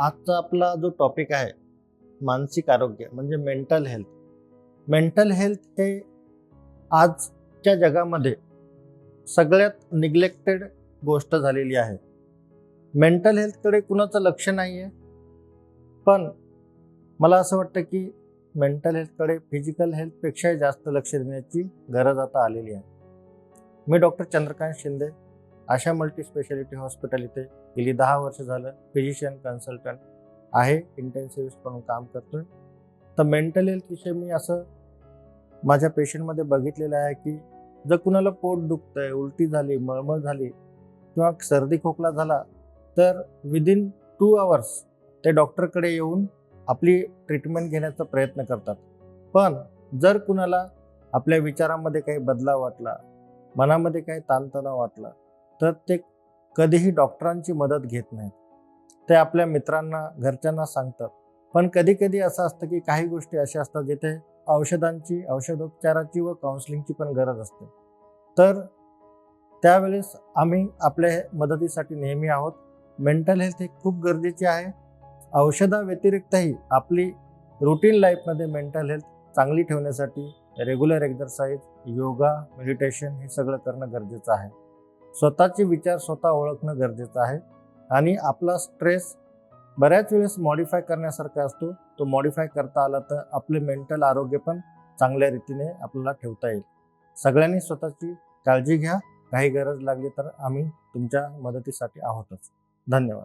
आजचा आपला जो टॉपिक आहे मानसिक आरोग्य म्हणजे मेंटल हेल्थ मेंटल हेल्थ हे आजच्या जगामध्ये सगळ्यात निग्लेक्टेड गोष्ट झालेली आहे. मेंटल हेल्थकडे कुणाचं लक्ष नाही आहे पण मला असं वाटतं की मेंटल हेल्थकडे फिजिकल हेल्थपेक्षाही जास्त लक्ष देण्याची गरज आता आलेली आहे. मी doctor Chandrakant Shinde Asha multi speciality hospital इथे गेली दहा वर्ष झालं फिजिशियन कन्सल्टंट आहे इंटेन्सिव्हिस्ट म्हणून काम करतोय. तर मेंटल हेल्थ विषय मी असं माझ्या पेशंटमध्ये बघितलेलं आहे की जर कुणाला पोट दुखतंय उलटी झाली मळमळ झाली किंवा सर्दी खोकला झाला तर विदिन टू आवर्स ते डॉक्टरकडे येऊन आपली ट्रीटमेंट घेण्याचा प्रयत्न करतात. पण जर कुणाला आपल्या विचारामध्ये काही बदलाव वाटला मनामध्ये काही ताणतणाव वाटला तर ते कधीही डॉक्टरांची मदत घेत नाहीत. ते आपल्या मित्रांना घरच्यांना सांगतात. पण कधी कधी असं असतं की काही गोष्टी अशा असतात जिथे औषधांची औषधोपचाराची व काउन्सिलिंगची पण गरज असते. तर त्यावेळेस आम्ही आपल्या मदतीसाठी नेहमी आहोत. मेंटल हेल्थ हे खूप गरजेची आहे. औषधाव्यतिरिक्तही आपली रुटीन लाईफमध्ये मेंटल हेल्थ चांगली ठेवण्यासाठी रेग्युलर एक्झरसाईज योगा मेडिटेशन हे सगळं करणं गरजेचं आहे. स्वतःचे विचार स्वतः ओळखणं गरजेचं आहे. आणि आपला स्ट्रेस बऱ्याच वेळेस मॉडिफाय करण्यासारखा असतो. तो मॉडिफाय करता आला तर आपले मेंटल आरोग्य पण चांगल्या रीतीने आपल्याला ठेवता येईल. सगळ्यांनी स्वतःची काळजी घ्या. काही गरज लागली तर आम्ही तुमच्या मदतीसाठी आहोतच. धन्यवाद.